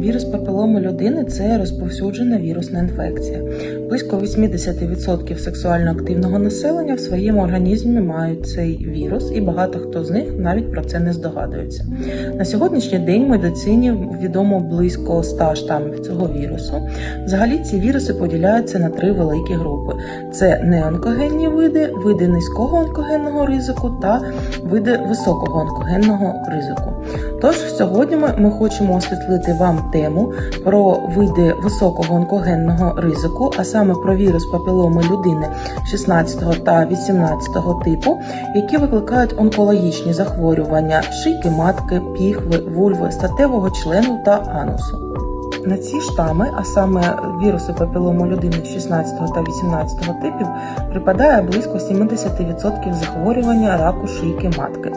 Вірус папіломи людини це розповсюджена вірусна інфекція. Близько 80% сексуально активного населення в своєму організмі мають цей вірус, і багато хто з них навіть про це не здогадується. На сьогоднішній день медицині відомо близько 100 штамів цього вірусу. Взагалі ці віруси поділяються на три великі групи: це неонкогенні види, види низького онкогенного ризику та види високого онкогенного ризику. Тож сьогодні ми хочемо освітлити вам тему про види високого онкогенного ризику, а саме про вірус папіломи людини 16 та 18 типу, які викликають онкологічні захворювання шийки матки, піхви, вульви, статевого члену та анусу. На ці штами, а саме віруси папілому людини 16 та 18 типів, припадає близько 70% захворювання раку шийки матки.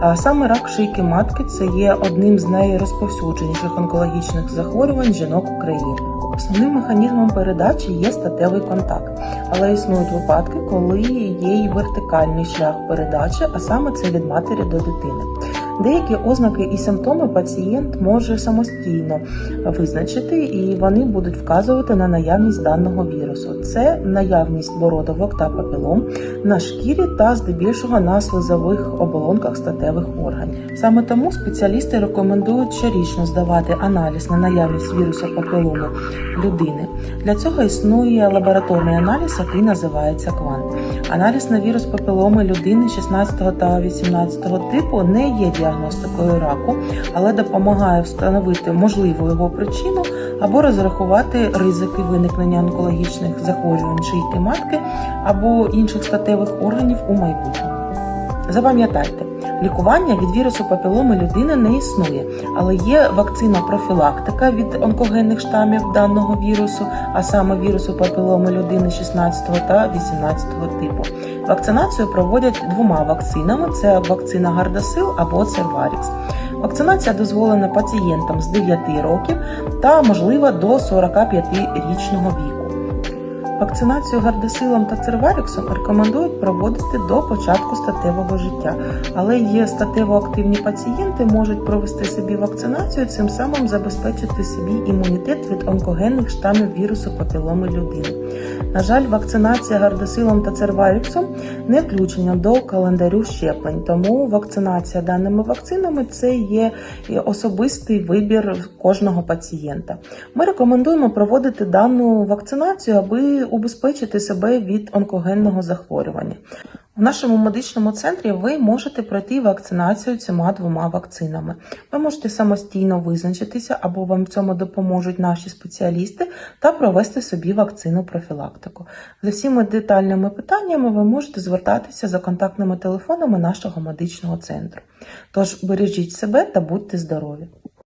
А саме рак шийки матки це є одним з найрозповсюдженіших онкологічних захворювань жінок України. Основним механізмом передачі є статевий контакт, але існують випадки, коли є й вертикальний шлях передачі, а саме це від матері до дитини. Деякі ознаки і симптоми пацієнт може самостійно визначити, і вони будуть вказувати на наявність даного вірусу. Це наявність бородовок та папілом на шкірі та здебільшого на слизових оболонках статевих органів. Саме тому спеціалісти рекомендують щорічно здавати аналіз на наявність вірусу папілому людини. Для цього існує лабораторний аналіз, який називається квант. Аналіз на вірус папіломи людини 16 та 18 типу не є діагностикою раку, але допомагає встановити можливу його причину або розрахувати ризики виникнення онкологічних захворювань шийки матки або інших статевих органів у майбутньому. Запам'ятайте, лікування від вірусу папіломи людини не існує, але є вакцина профілактика від онкогенних штамів даного вірусу, а саме вірусу папіломи людини 16 та 18 типу. Вакцинацію проводять двома вакцинами: це вакцина Гардасил або Церварікс. Вакцинація дозволена пацієнтам з 9 років та можлива до 45-річного віку. Вакцинацію гардасилом та церваріксом рекомендують проводити до початку статевого життя, але є статево-активні пацієнти можуть провести собі вакцинацію, цим самим забезпечити собі імунітет від онкогенних штамів вірусу папіломи людини. На жаль, вакцинація гардасилом та церваріксом не включена до календарю щеплень, тому вакцинація даними вакцинами це є особистий вибір кожного пацієнта. Ми рекомендуємо проводити дану вакцинацію, аби убезпечити себе від онкогенного захворювання. В нашому медичному центрі ви можете пройти вакцинацію цими двома вакцинами. Ви можете самостійно визначитися або вам в цьому допоможуть наші спеціалісти та провести собі вакцину профілактику. За всіми детальними питаннями ви можете звертатися за контактними телефонами нашого медичного центру. Тож бережіть себе та будьте здорові!